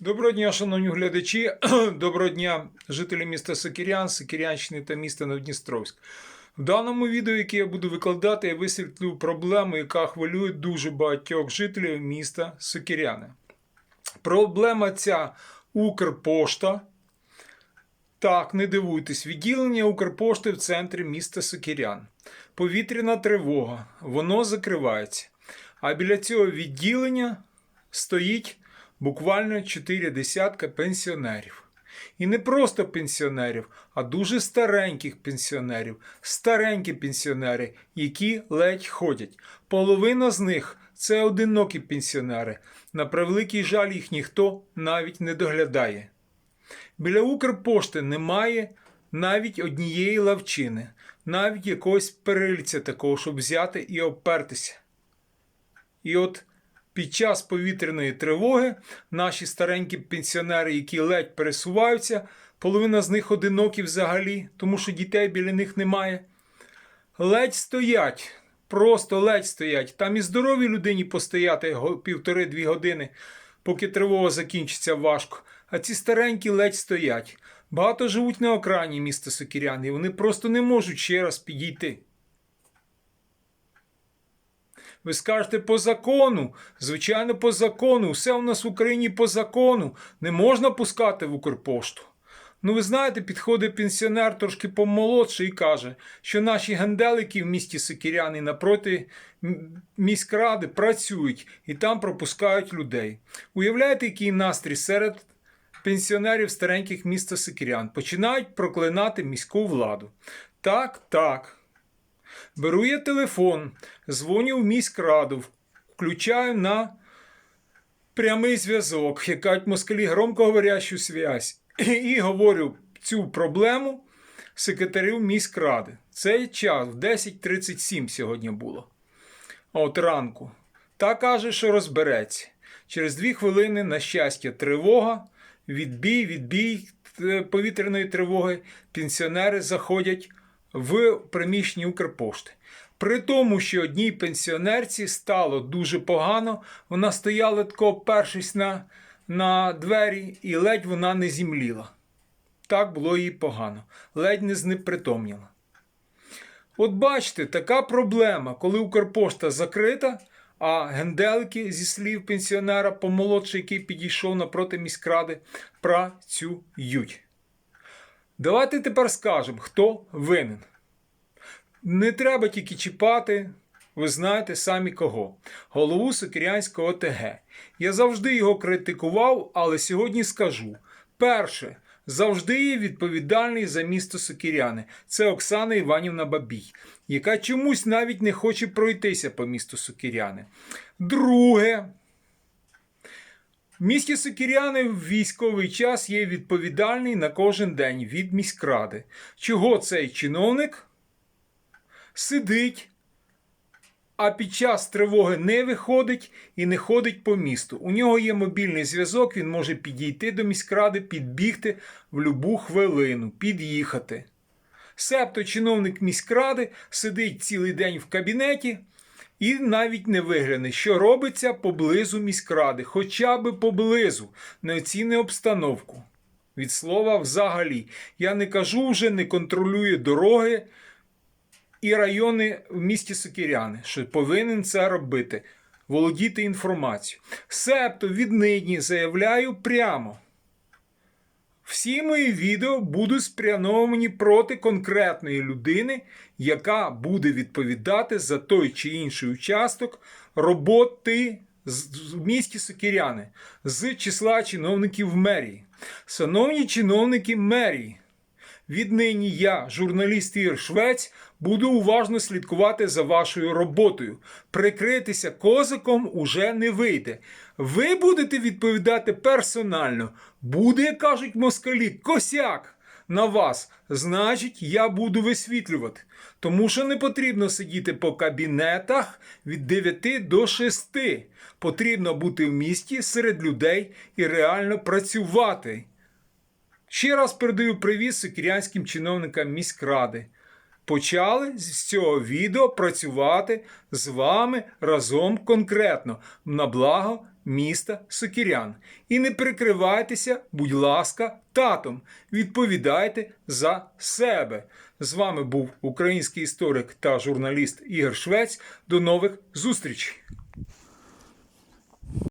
Доброго дня, шановні глядачі. Доброго дня, жителі міста Сокирян, Сокирянщини та міста Новдністровськ. В даному відео, яке я буду викладати, я висвітлю проблему, яка хвилює дуже багатьох жителів міста Сокиряни. Проблема ця Укрпошта. Так, не дивуйтесь, відділення Укрпошти в центрі міста Сокирян. Повітряна тривога, воно закривається. А біля цього відділення стоїть буквально чотири десятка пенсіонерів. І не просто пенсіонерів, а дуже стареньких пенсіонерів, старенькі пенсіонери, які ледь ходять. Половина з них це одинокі пенсіонери. На превеликий жаль, їх ніхто навіть не доглядає. Біля Укрпошти немає навіть однієї лавчини, навіть якогось перильця такого, щоб взяти і опертися. І от під час повітряної тривоги наші старенькі пенсіонери, які ледь пересуваються, половина з них одинокі взагалі, тому що дітей біля них немає. Ледь стоять, просто ледь стоять. Там і здоровій людині постояти півтори-дві години, поки тривога закінчиться важко. А ці старенькі ледь стоять. Багато живуть на окраїні міста Сокірян, і вони просто не можуть ще раз підійти. Ви скажете по закону. Звичайно, по закону. Все у нас в Україні по закону. Не можна пускати в Укрпошту. Ну, ви знаєте, підходить пенсіонер трошки помолодший і каже, що наші генделики в місті Сокіряни напроти міськради працюють і там пропускають людей. Уявляєте, який настрій серед пенсіонерів стареньких міста Сокірян починають проклинати міську владу. Так, так. Беру я телефон, дзвоню в міськраду, включаю на прямий зв'язок, як кажуть москалі громкоговорящу связь, і говорю цю проблему секретарів міськради. Цей час в 10.37 сьогодні було. От ранку. Та каже, що розбереться. Через дві хвилини, на щастя, тривога, відбій, відбій е, повітряної тривоги. Пенсіонери заходять в приміщенні Укрпошти. При тому, що одній пенсіонерці стало дуже погано, вона стояла тако, першись на, на двері, і ледь вона не зімліла. Так було їй погано, ледь не знепритомніла. От бачите, така проблема, коли Укрпошта закрита, а генделики, зі слів пенсіонера, помолодший, який підійшов напроти міськради, працюють. Давайте тепер скажемо, хто винен. Не треба тільки чіпати, ви знаєте самі кого. Голову Сокирянського ОТГ. Я завжди його критикував, але сьогодні скажу. Перше, завжди є відповідальний за місто Сокиряни. Це Оксана Іванівна Бабій, яка чомусь навіть не хоче пройтися по місту Сокиряни. Друге, в місті в військовий час є відповідальний на кожен день від міськради. Чого цей чиновник сидить, а під час тривоги не виходить і не ходить по місту. У нього є мобільний зв'язок, він може підійти до міськради, підбігти в любу хвилину, під'їхати. Себто чиновник міськради сидить цілий день в кабінеті і навіть не вигляне, що робиться поблизу міськради, хоча би поблизу, не оцінює обстановку. Від слова взагалі. Я не кажу вже, не контролює дороги і райони в місті Сокиряни, що повинен це робити, володіти інформацією. Себто віднині заявляю прямо. Всі мої відео будуть спрямовані проти конкретної людини, яка буде відповідати за той чи інший участок роботи в місті Сокиряни з числа чиновників мерії. Шановні чиновники мерії, Віднині я, журналіст Ігор Швець, буду уважно слідкувати за вашою роботою. Прикритися козиком уже не вийде. Ви будете відповідати персонально. Буде, кажуть москалі, косяк на вас. Значить, я буду висвітлювати. Тому що не потрібно сидіти по кабінетах від 9 до 6. Потрібно бути в місті серед людей і реально працювати. Ще раз передаю привіт сокірянським чиновникам міськради. Почали з цього відео працювати з вами разом конкретно на благо міста Сокірян. І не прикривайтеся, будь ласка, татом. Відповідайте за себе. З вами був український історик та журналіст Ігор Швець. До нових зустрічей!